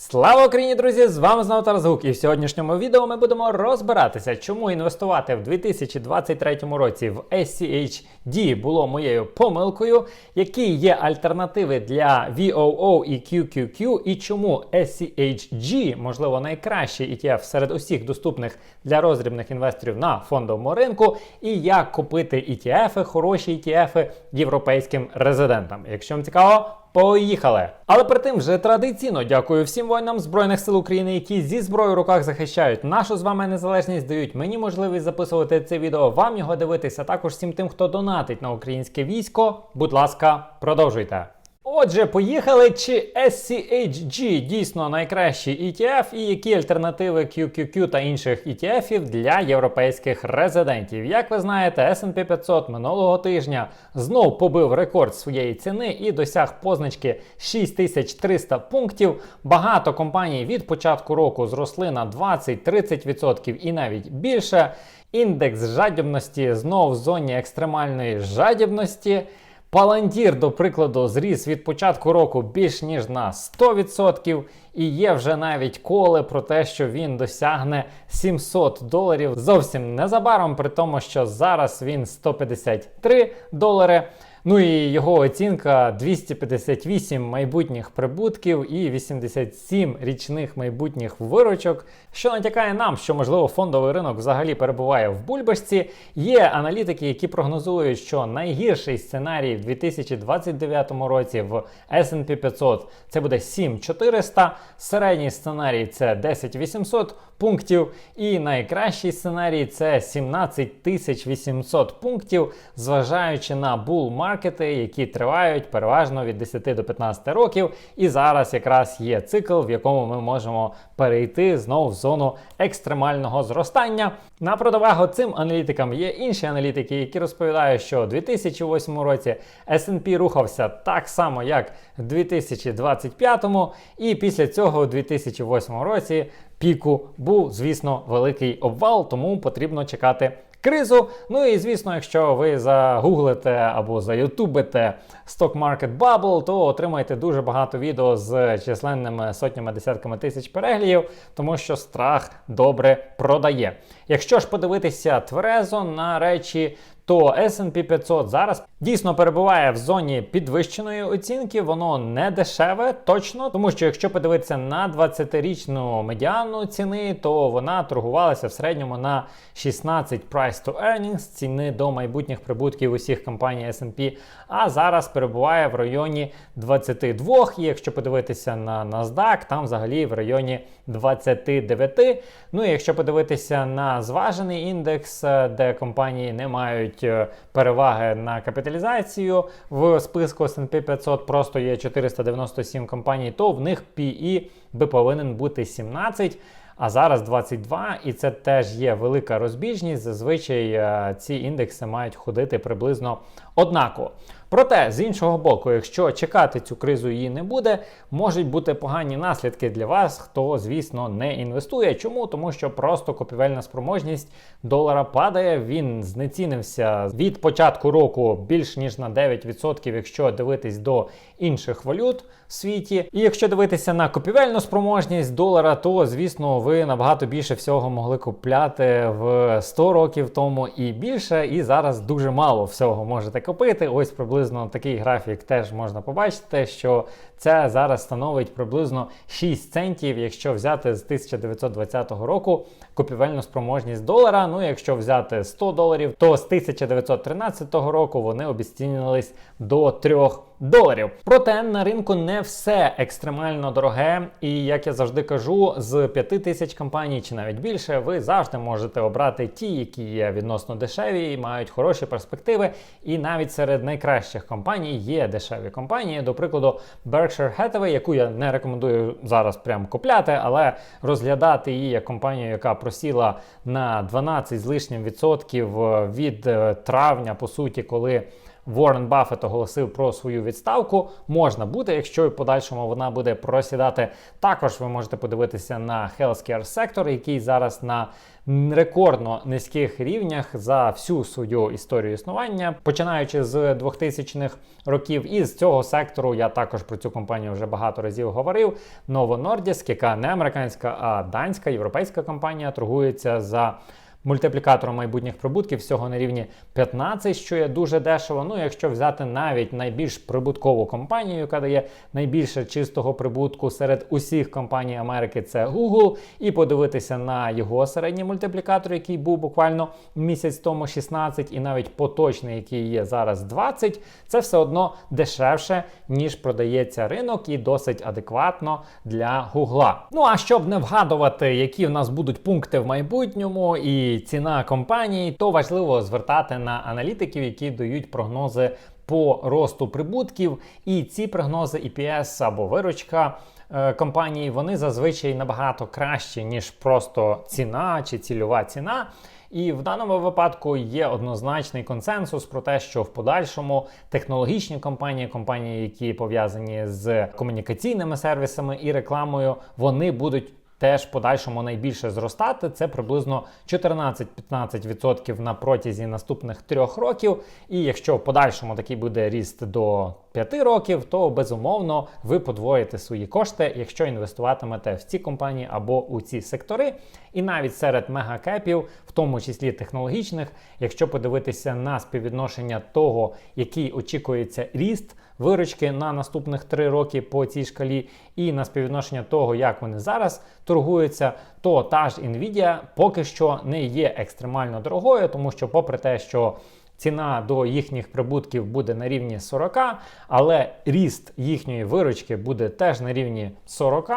Слава Україні, друзі! З вами знову Тарас Гук. І в сьогоднішньому відео ми будемо розбиратися, чому інвестувати в 2023 році в SCHD було моєю помилкою, які є альтернативи для VOO і QQQ, і чому SCHG, можливо, найкращий ETF серед усіх доступних для роздрібних інвесторів на фондовому ринку, і як купити ETF, хороші ETF європейським резидентам. Якщо вам цікаво, Поїхали! Але перед тим вже традиційно дякую всім воїнам Збройних сил України, які зі зброєю в руках захищають нашу з вами незалежність, дають мені можливість записувати це відео, вам його дивитися. Також всім тим, хто донатить на українське військо. Будь ласка, продовжуйте. Отже, поїхали. Чи SCHG дійсно найкращий ETF і які альтернативи QQQ та інших ETF для європейських резидентів? Як ви знаєте, S&P 500 минулого тижня знов побив рекорд своєї ціни і досяг позначки 6300 пунктів. Багато компаній від початку року зросли на 20-30% і навіть більше. Індекс жадібності знов в зоні екстремальної жадібності. Палантір, до прикладу, зріс від початку року більш ніж на 100%, і є вже навіть коли про те, що він досягне 700 доларів зовсім незабаром, при тому, що зараз він 153 долари. Ну і його оцінка 258 майбутніх прибутків і 87 річних майбутніх виручок, що натякає нам, що можливо фондовий ринок взагалі перебуває в бульбашці. Є аналітики, які прогнозують, що найгірший сценарій в 2029 році в S&P 500 це буде 7400, середній сценарій це 10800 пунктів, і найкращий сценарій це 17800 пунктів, зважаючи на bull маркети, які тривають переважно від 10 до 15 років. І зараз якраз є цикл, в якому ми можемо перейти знову в зону екстремального зростання. На противагу цим аналітикам є інші аналітики, які розповідають, що у 2008 році S&P рухався так само, як в 2025, і після цього у 2008 році піку був, звісно, великий обвал, тому потрібно чекати кризу. Ну і звісно, якщо ви загуглите або заютубите Stock Market Bubble, то отримаєте дуже багато відео з численними сотнями десятками тисяч переглядів, тому що страх добре продає. Якщо ж подивитися тверезо на речі, то S&P 500 зараз дійсно перебуває в зоні підвищеної оцінки, воно не дешеве точно, тому що якщо подивитися на 20-річну медіану ціни, то вона торгувалася в середньому на 16 price to earnings, ціни до майбутніх прибутків усіх компаній S&P, а зараз перебуває в районі 22. І якщо подивитися на NASDAQ, там взагалі в районі 29. Ну і якщо подивитися на зважений індекс, де компанії не мають переваги на капіталізацію в списку S&P 500, просто є 497 компаній, то в них PE би повинен бути 17. А зараз 22, і це теж є велика розбіжність. Зазвичай ці індекси мають ходити приблизно однаково. Проте, з іншого боку, якщо чекати цю кризу її не буде, можуть бути погані наслідки для вас, хто, звісно, не інвестує. Чому? Тому що просто купівельна спроможність долара падає, він знецінився від початку року більш ніж на 9%, якщо дивитись до інших валют в світі. І якщо дивитися на купівельну спроможність долара, то, звісно, ви набагато більше всього могли купляти в 100 років тому і більше, і зараз дуже мало всього можете купити. Ось приблизно такий графік теж можна побачити, що це зараз становить приблизно 6 центів, якщо взяти з 1920 року купівельну спроможність долара. Ну, якщо взяти 100 доларів, то з 1913 року вони обіцінювались до 3 доларів. Проте на ринку не все екстремально дороге. І як я завжди кажу, з 5 тисяч компаній чи навіть більше, ви завжди можете обрати ті, які є відносно дешеві і мають хороші перспективи. І навіть серед найкращих компаній є дешеві компанії. До прикладу, Berkshire Hathaway, яку я не рекомендую зараз прям купляти, але розглядати її як компанію, яка просіла на 12 з лишнім відсотків від е, травня, по суті, коли Ворен Баффет оголосив про свою відставку. Можна бути, якщо і в подальшому вона буде просідати. Також ви можете подивитися на healthcare сектор, який зараз на рекордно низьких рівнях за всю свою історію існування, починаючи з 2000-х років. І з цього сектору я також про цю компанію вже багато разів говорив. Novo яка не американська, а данська європейська компанія, торгується за мультиплікатором майбутніх прибутків всього на рівні 15, що є дуже дешево. Ну, якщо взяти навіть найбільш прибуткову компанію, яка дає найбільше чистого прибутку серед усіх компаній Америки, це Google, і подивитися на його середній мультиплікатор, який був буквально місяць тому 16, і навіть поточний, який є зараз 20, це все одно дешевше, ніж продається ринок, і досить адекватно для Google. Ну а щоб не вгадувати, які в нас будуть пункти в майбутньому і ціна компанії, то важливо звертати на аналітиків, які дають прогнози по росту прибутків. І ці прогнози EPS або виручка. Е, компанії вони зазвичай набагато кращі, ніж просто ціна чи цільова ціна. І в даному випадку є однозначний консенсус про те, що в подальшому технологічні компанії, компанії, які пов'язані з комунікаційними сервісами і рекламою, вони будуть теж в подальшому найбільше зростати. Це приблизно 14-15% на протязі наступних трьох років. І якщо в подальшому такий буде ріст до 5 років, то безумовно ви подвоїте свої кошти, якщо інвестуватимете в ці компанії або у ці сектори. І навіть серед мегакепів, в тому числі технологічних, якщо подивитися на співвідношення того, який очікується ріст виручки на наступних 3 роки по цій шкалі, і на співвідношення того, як вони зараз торгуються, то та ж Nvidia поки що не є екстремально дорогою, тому що, попри те, що ціна до їхніх прибутків буде на рівні 40, але ріст їхньої виручки буде теж на рівні 40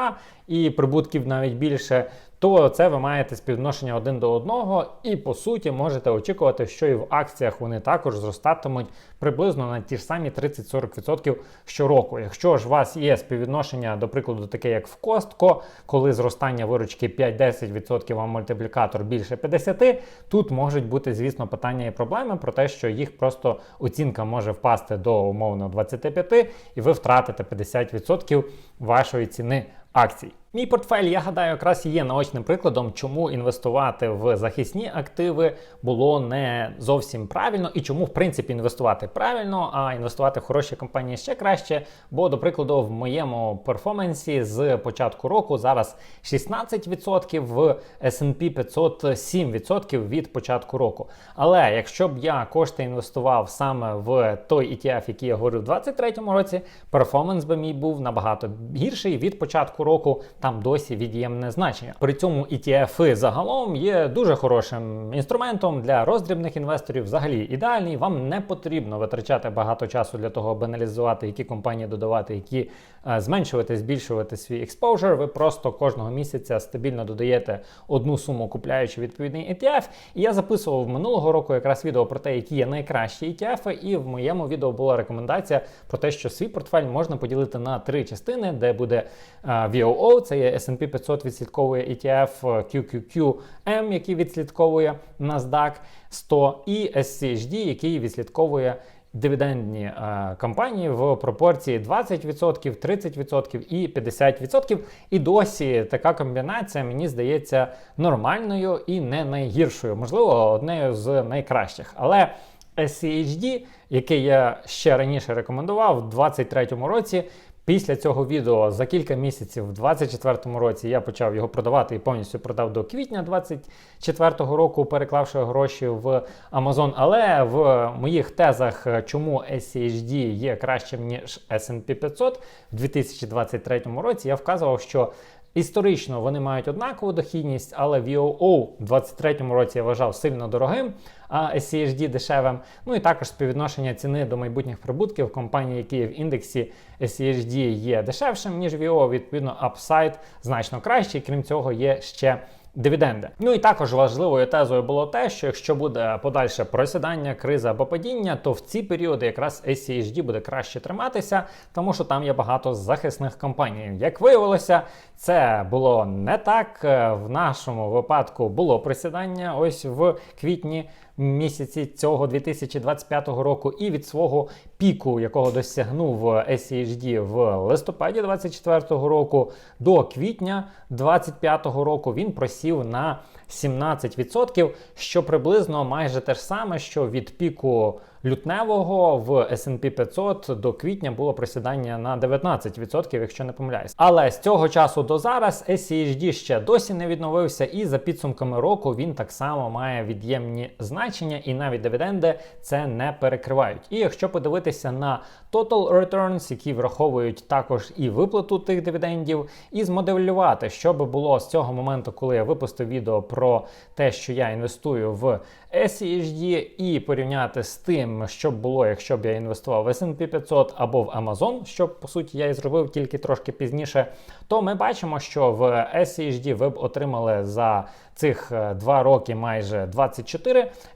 і прибутків навіть більше, то це ви маєте співвідношення один до одного, і по суті можете очікувати, що і в акціях вони також зростатимуть приблизно на ті ж самі 30-40% щороку. Якщо ж у вас є співвідношення, до прикладу, таке як в Костко, коли зростання виручки 5-10%, а мультиплікатор більше 50%, тут можуть бути, звісно, питання і проблеми про те, що їх просто оцінка може впасти до умовно 25%, і ви втратите 50% вашої ціни акцій. Мій портфель, я гадаю, якраз є наочним прикладом, чому інвестувати в захисні активи було не зовсім правильно, і чому, в принципі, інвестувати правильно, а інвестувати в хороші компанії ще краще. Бо, до прикладу, в моєму перформансі з початку року зараз 16%, в SP 500 7% від початку року. Але якщо б я кошти інвестував саме в той ETF, який я говорив у 2023 році, перформанс би мій був набагато гірший від початку року там досі від'ємне значення. При цьому ETF загалом є дуже хорошим інструментом для роздрібних інвесторів. Взагалі ідеальний. Вам не потрібно витрачати багато часу для того, аби аналізувати, які компанії додавати, які е, зменшувати, збільшувати свій експожер. Ви просто кожного місяця стабільно додаєте одну суму, купляючи відповідний ETF. І я записував минулого року якраз відео про те, які є найкращі ETF, і в моєму відео була рекомендація про те, що свій портфель можна поділити на три частини, де буде е, VOO, це є S&P 500 відслідковує ETF QQQM, який відслідковує NASDAQ 100, і SCHD, який відслідковує дивідендні е, компанії в пропорції 20%, 30% і 50%. І досі така комбінація, мені здається, нормальною і не найгіршою, можливо, однею з найкращих. Але SCHD, який я ще раніше рекомендував, в 2023 році Після цього відео за кілька місяців, в 2024 році, я почав його продавати і повністю продав до квітня 2024 року, переклавши гроші в Amazon. Але в моїх тезах, чому SCHD є кращим ніж SP 500 в 2023 році, я вказував, що Історично вони мають однакову дохідність, але VOO у 2023 році я вважав сильно дорогим, а SCHD дешевим. Ну і також співвідношення ціни до майбутніх прибутків компанії, які в індексі SCHD є дешевшим, ніж VOO, відповідно, апсайд значно кращий. Крім цього, є ще дивіденди. Ну і також важливою тезою було те, що якщо буде подальше просідання, криза або падіння, то в ці періоди якраз SCHD буде краще триматися, тому що там є багато захисних компаній. Як виявилося, це було не так. В нашому випадку було присідання ось в квітні місяці цього 2025 року, і від свого піку, якого досягнув SHD в листопаді 2024 року до квітня 2025 року, він просів на 17%, що приблизно майже те ж саме, що від піку лютневого в S&P 500 до квітня було просідання на 19%, якщо не помиляюсь. Але з цього часу до зараз SCHD ще досі не відновився, і за підсумками року він так само має від'ємні значення, і навіть дивіденди це не перекривають. І якщо подивитися на Total Returns, які враховують також і виплату тих дивідендів, і змоделювати, що би було з цього моменту, коли я випустив відео про те, що я інвестую в SCHD, і порівняти з тим, що б було, якщо б я інвестував в S&P 500 або в Amazon, що по суті я і зробив тільки трошки пізніше, то ми бачимо, що в SCHD ви б отримали за цих е, два роки майже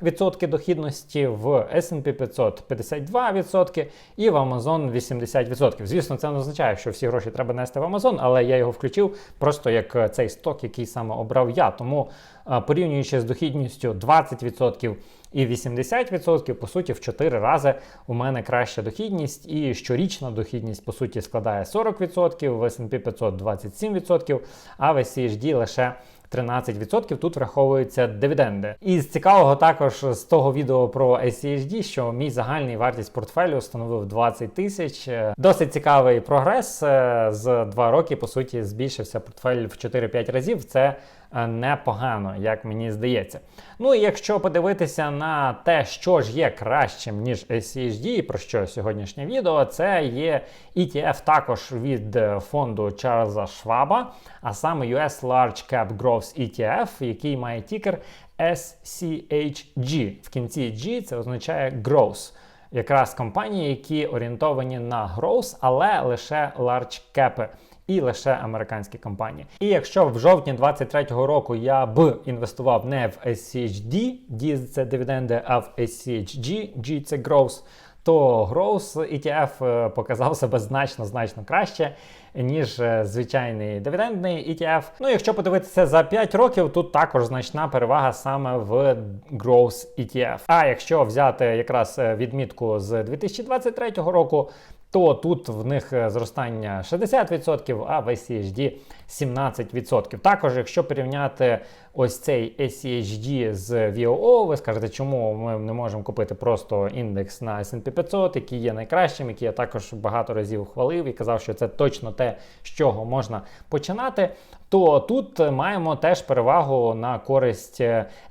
24% дохідності, в S&P 500 52% і в Amazon 80%. Звісно, це не означає, що всі гроші треба нести в Amazon, але я його включив просто як е, цей сток, який саме обрав я. Тому е, порівнюючи з дохідністю 20% і 80%, по суті, в 4 рази у мене краща дохідність, і щорічна дохідність, по суті, складає 40%, в S&P 500 27%, а в SCHD лише 13%. Тут враховуються дивіденди. І з цікавого також з того відео про SCHD, що мій загальний вартість портфелю становив 20 тисяч. Досить цікавий прогрес. Е, з 2 роки, по суті, збільшився портфель в 4-5 разів. Це Е, непогано, як мені здається. Ну і якщо подивитися на те, що ж є кращим, ніж SCHD, про що сьогоднішнє відео, це є ETF також від фонду Чарльза Шваба, а саме US Large Cap Growth ETF, який має тікер SCHG. В кінці G це означає Growth. Якраз компанії, які орієнтовані на growth, але лише large cap і лише американські компанії. І якщо в жовтні 2023 року я б інвестував не в SCHD, D це дивіденди, а в SCHG, G це growth, то Growth ETF е, показав себе значно значно краще, ніж е, звичайний дивідендний ETF. Ну, якщо подивитися за 5 років, тут також значна перевага саме в Growth ETF. А якщо взяти якраз е, відмітку з 2023 року, то тут в них е, зростання 60%, а в SCHD 17%. Також, якщо порівняти ось цей SCHD з VOO, ви скажете, чому ми не можемо купити просто індекс на S&P 500, який є найкращим, який я також багато разів хвалив і казав, що це точно те, з чого можна починати. То тут маємо теж перевагу на користь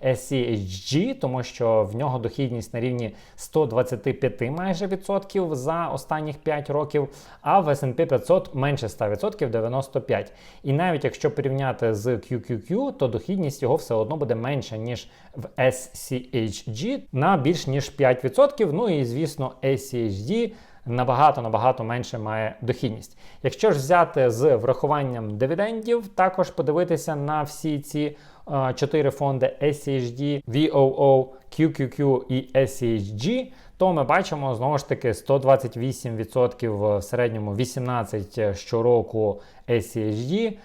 SCHG, тому що в нього дохідність на рівні 125 майже відсотків за останніх 5 років, а в S&P 500 менше 100%, 95%. І навіть якщо порівняти з QQQ, то дохідність його все одно буде менша, ніж в SCHG на більш ніж 5%. Ну і звісно, SCHD набагато-набагато менше має дохідність. Якщо ж взяти з врахуванням дивідендів, також подивитися на всі ці е, чотири фонди SCHD, VOO, QQQ і SCHG, то ми бачимо знову ж таки 128% в середньому 18 щороку SCHD,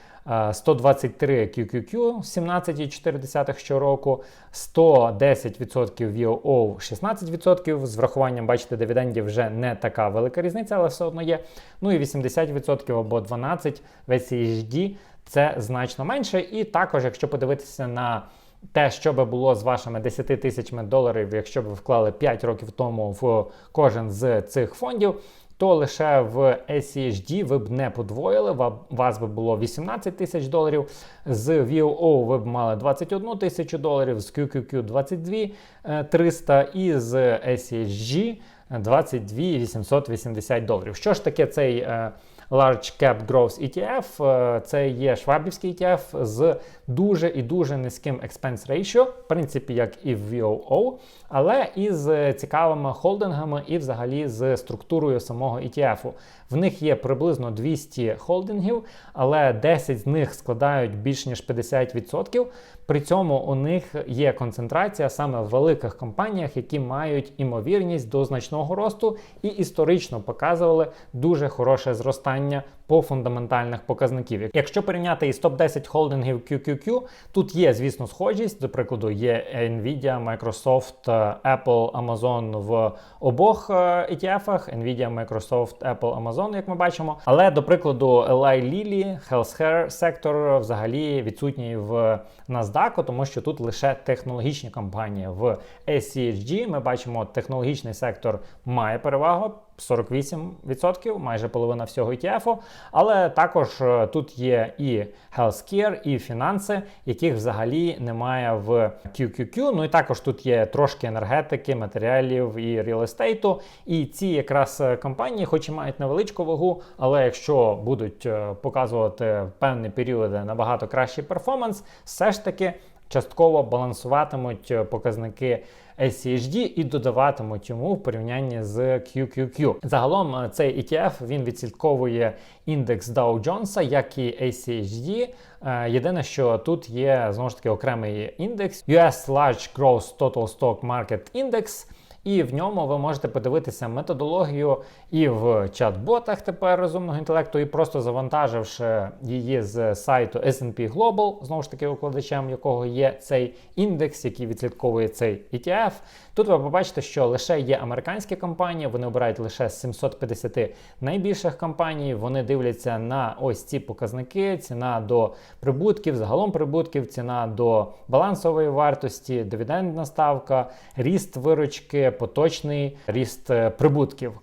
123 QQQ 17,4 щороку, 110% VOO 16%. З врахуванням, бачите, дивідендів вже не така велика різниця, але все одно є. Ну і 80% або 12 в SCHD це значно менше. І також, якщо подивитися на те, що би було з вашими 10 тисячами доларів, якщо б ви вклали 5 років тому в кожен з цих фондів, то лише в SCHD ви б не подвоїли, вас би було 18 тисяч доларів. З VOO ви б мали 21 тисячу доларів, з QQQ 22 300 і з SCHG 22 880 доларів. Що ж таке цей е, Large Cap Growth ETF? Е, це є швабівський ETF з дуже і дуже низьким expense ratio, в принципі, як і в VOO, але і з цікавими холдингами і взагалі з структурою самого ETF. В них є приблизно 200 холдингів, але 10 з них складають більш ніж 50%. При цьому у них є концентрація саме в великих компаніях, які мають імовірність до значного росту і історично показували дуже хороше зростання по фундаментальних показників. Якщо порівняти із топ-10 холдингів QQQ, тут є, звісно, схожість. До прикладу, є Nvidia, Microsoft, Apple, Amazon в обох ETF-ах. Nvidia, Microsoft, Apple, Amazon, як ми бачимо. Але, до прикладу, Eli Lilly, Healthcare сектор взагалі відсутній в NASDAQ, тому що тут лише технологічні компанії. В SCHG ми бачимо, технологічний сектор має перевагу. 48%, майже половина всього ETF, але також е, тут є і healthcare, і фінанси, яких взагалі немає в QQQ. Ну і також тут є трошки енергетики, матеріалів і real естейту. І ці якраз е, компанії, хоч і мають невеличку вагу, але якщо будуть е, показувати певні періоди набагато кращий перформанс, все ж таки частково балансуватимуть показники. SCHD і додаватимуть йому в порівнянні з QQQ. Загалом е, цей ETF він відслідковує індекс Dow Jones, як і ACHD. Е, єдине, що тут є знову ж таки окремий індекс US Large Growth Total Stock Market Index. І в ньому ви можете подивитися методологію і в чат-ботах тепер розумного інтелекту, і просто завантаживши її з сайту SP Global, знову ж таки, укладачем якого є цей індекс, який відслідковує цей ETF. Тут ви побачите, що лише є американські компанії, вони обирають лише з 750 найбільших компаній. Вони дивляться на ось ці показники: ціна до прибутків, загалом прибутків, ціна до балансової вартості, дивідендна ставка, ріст виручки, поточний ріст е, прибутків.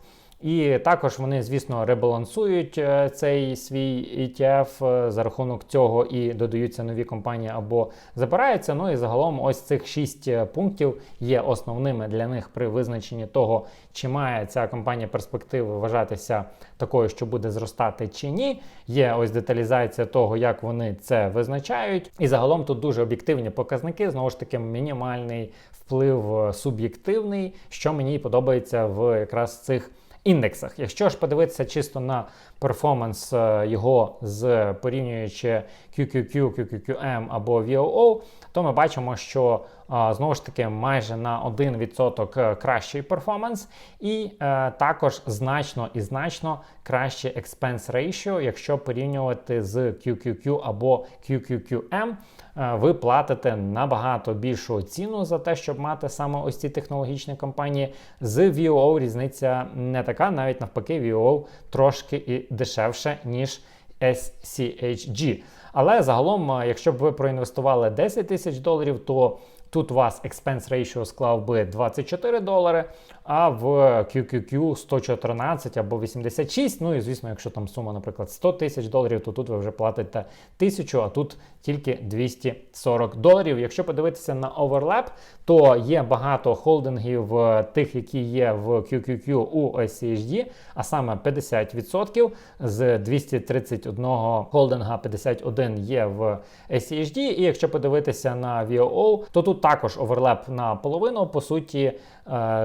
І також вони, звісно, ребалансують е, цей свій ETF, е, за рахунок цього і додаються нові компанії або забираються. Ну і загалом, ось цих шість е, пунктів є основними для них при визначенні того, чи має ця компанія перспективи вважатися такою, що буде зростати чи ні. Є ось деталізація того, як вони це визначають. І загалом тут дуже об'єктивні показники. Знову ж таки, мінімальний вплив суб'єктивний, що мені подобається в якраз цих індексах. Якщо ж подивитися чисто на перформанс е, його з порівнюючи QQQ, QQQM або VOO, то ми бачимо, що знову ж таки майже на 1% е, кращий перформанс, і е, також значно і значно краще expense ratio, якщо порівнювати з QQQ або QQQM. Е, ви платите набагато більшу ціну за те, щоб мати саме ось ці технологічні компанії. З VOO різниця не така, навіть навпаки, VOO трошки і дешевше, ніж SCHG. Але загалом, е, якщо б ви проінвестували 10 тисяч доларів, то Тут у вас expense ratio склав би 24 долари, а в QQQ 114 або 86. Ну і звісно, якщо там сума, наприклад, 100 тисяч доларів, то тут ви вже платите 1000, а тут тільки 240 доларів. Якщо подивитися на оверлеп, то є багато холдингів е, тих, які є в QQQ у SCHD, а саме 50% з 231 холдинга 51 є в SCHD. І якщо подивитися на VOO, то тут також оверлеп на половину. По суті,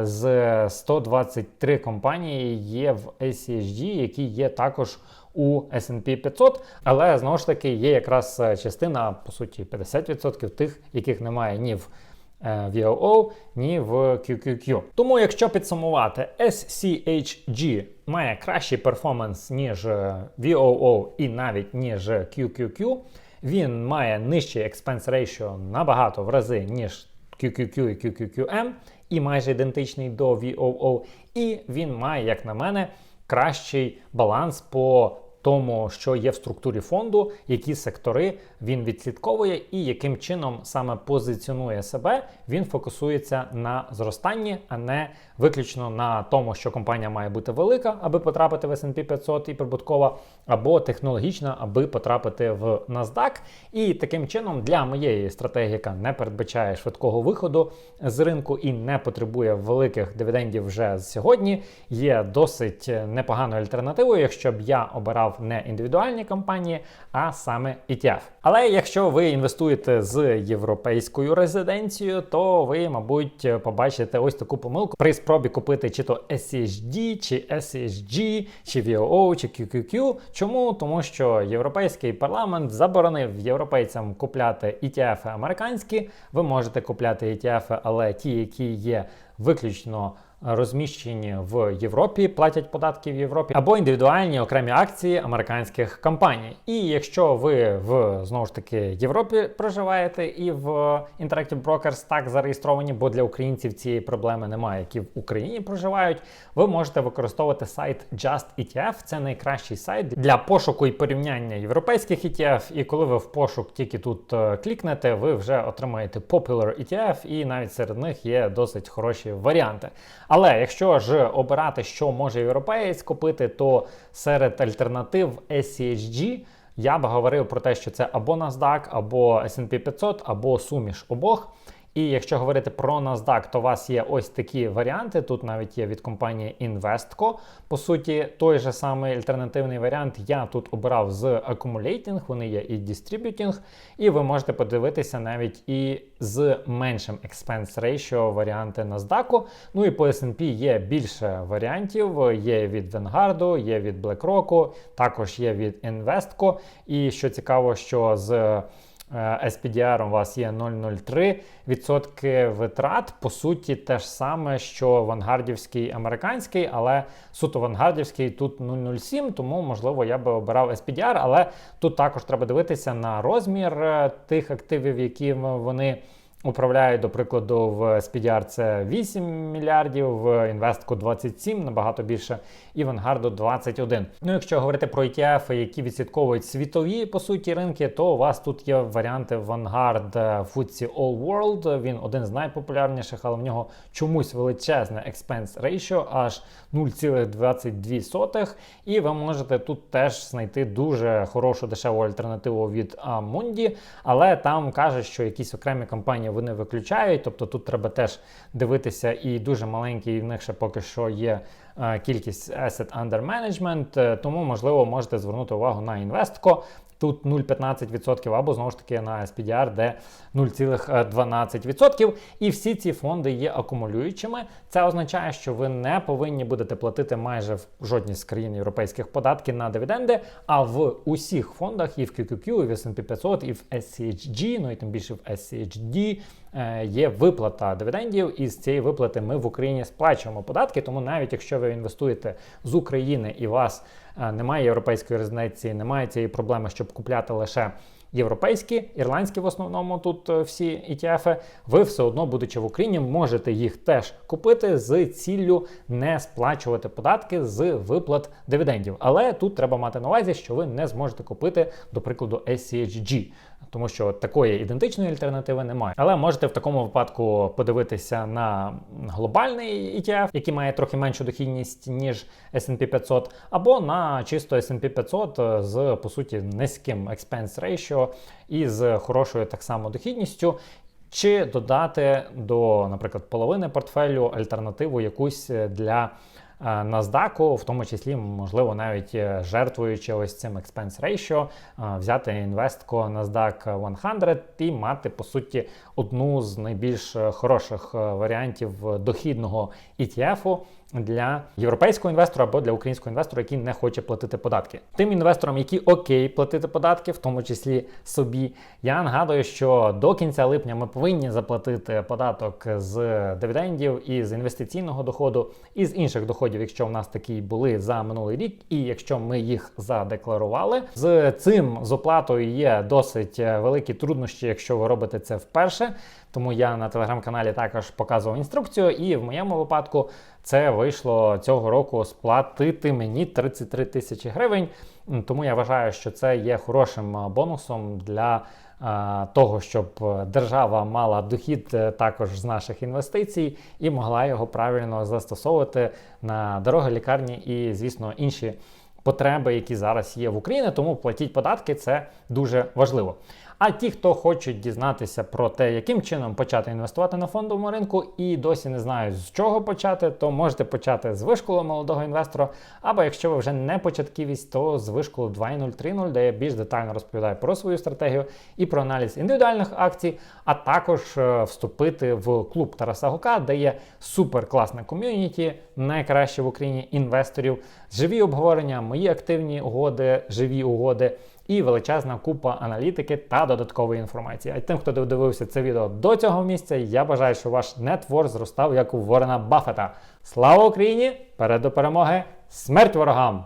з 123 компанії є в SCHG, які є також у S&P 500, але знову ж таки є якраз е, частина, по суті, 50% тих, яких немає ні в VOO, е, ні в QQQ. Тому, якщо підсумувати, SCHG має кращий перформанс, ніж VOO і навіть ніж QQQ. Він має нижчий expense ratio набагато в рази, ніж QQQ і QQQM, і майже ідентичний до VOO. І він має, як на мене, кращий баланс по тому, що є в структурі фонду, які сектори він відслідковує і яким чином саме позиціонує себе, він фокусується на зростанні, а не виключно на тому, що компанія має бути велика, аби потрапити в S&P 500 і прибуткова, або технологічна, аби потрапити в NASDAQ. І таким чином для моєї стратегії, яка не передбачає швидкого виходу з ринку і не потребує великих дивідендів вже сьогодні, є досить непоганою альтернативою, якщо б я обирав не індивідуальні компанії, а саме ETF. Але якщо ви інвестуєте з європейською резиденцією, то ви, мабуть, побачите ось таку помилку при спробі купити чи то SCHD, чи SCHG, чи VOO, чи QQQ. Чому? Тому що європейський парламент заборонив європейцям купляти ETF американські. Ви можете купляти ETF, але ті, які є виключно розміщені в Європі, платять податки в Європі, або індивідуальні окремі акції американських компаній. І якщо ви в знову ж таки Європі проживаєте і в Interactive Brokers так зареєстровані, бо для українців цієї проблеми немає, які в Україні проживають, ви можете використовувати сайт Just ETF. Це найкращий сайт для пошуку і порівняння європейських ETF. І коли ви в пошук тільки тут е, клікнете, ви вже отримаєте Popular ETF, і навіть серед них є досить хороші варіанти. Але якщо ж обирати, що може європеєць купити, то серед альтернатив SCHG я б говорив про те, що це або NASDAQ, або S&P 500, або суміш обох. І якщо говорити про NASDAQ, то у вас є ось такі варіанти. Тут навіть є від компанії Investco. По суті, той же самий альтернативний варіант я тут обирав з Accumulating, вони є і Distributing, і ви можете подивитися навіть і з меншим expense ratio варіанти NASDAQ. Ну і по S&P є більше варіантів. Є від Vanguard, є від BlackRock, також є від Investco. І що цікаво, що з SPDR у вас є 0,03% витрат. По суті, те ж саме, що вангардівський американський, але суто вангардівський тут 0,07, тому, можливо, я би обирав SPDR, але тут також треба дивитися на розмір е, тих активів, які вони. Управляють, до прикладу, в SPDR це 8 мільярдів, в інвестку 27, набагато більше, і Vanguard 21. Ну, якщо говорити про ETF, які відслідковують світові по суті ринки, то у вас тут є варіанти Vanguard FTSE All World. Він один з найпопулярніших, але в нього чомусь величезне expense ratio, аж 0,22. І ви можете тут теж знайти дуже хорошу дешеву альтернативу від Amundi, але там каже, що якісь окремі компанії вони виключають. Тобто тут треба теж дивитися, і дуже маленький в них ще поки що є е, кількість asset under management, е, тому можливо можете звернути увагу на інвестко. Тут 0,15% або знову ж таки на SPDR, де 0,12%. І всі ці фонди є акумулюючими. Це означає, що ви не повинні будете платити майже в жодній з країн європейських податки на дивіденди. А в усіх фондах, і в QQQ, і в S&P 500, і в SCHG, ну і тим більше в SCHD, е, є виплата дивідендів. І з цієї виплати ми в Україні сплачуємо податки. Тому навіть якщо ви інвестуєте з України і вас е, немає європейської резиденції, немає цієї проблеми, щоб купляти лише європейські, ірландські в основному тут е, всі ETF, ви все одно, будучи в Україні, можете їх теж купити з ціллю не сплачувати податки з виплат дивідендів. Але тут треба мати на увазі, що ви не зможете купити, до прикладу, SCHG тому що такої ідентичної альтернативи немає. Але можете в такому випадку подивитися на глобальний ETF, який має трохи меншу дохідність, ніж S&P 500, або на чисто S&P 500 з по суті низьким expense ratio і з хорошою так само дохідністю. Чи додати до, наприклад, половини портфелю альтернативу якусь для NASDAQ, в тому числі, можливо, навіть е, жертвуючи ось цим expense ratio, е, взяти інвестко NASDAQ 100 і мати, по суті, одну з найбільш хороших варіантів дохідного ETF, для європейського інвестора або для українського інвестора, який не хоче платити податки. Тим інвесторам, які окей платити податки, в тому числі собі, я нагадую, що до кінця липня ми повинні заплатити податок з дивідендів і з інвестиційного доходу, і з інших доходів, якщо в нас такі були за минулий рік, і якщо ми їх задекларували. З цим з оплатою є досить великі труднощі, якщо ви робите це вперше. Тому я на телеграм-каналі також показував інструкцію, і в моєму випадку це вийшло цього року сплатити мені 33 тисячі гривень. Тому я вважаю, що це є хорошим бонусом для того, щоб держава мала дохід е, також з наших інвестицій і могла його правильно застосовувати на дороги, лікарні і, звісно, інші потреби, які зараз є в Україні. Тому платіть податки це дуже важливо. А ті, хто хочуть дізнатися про те, яким чином почати інвестувати на фондовому ринку і досі не знають з чого почати, то можете почати з вишколу молодого інвестора. Або якщо ви вже не початківість, то з вишколу 2.0.3.0, де я більш детально розповідаю про свою стратегію і про аналіз індивідуальних акцій, а також е, вступити в клуб Тараса Гука, де є супер класне ком'юніті, найкраще в Україні інвесторів, живі обговорення, мої активні угоди, живі угоди і величезна купа аналітики та додаткової інформації. А тим, хто додивився це відео до цього місця, я бажаю, що ваш нетворк зростав як у Ворена Баффета. Слава Україні! Перед до перемоги! Смерть ворогам!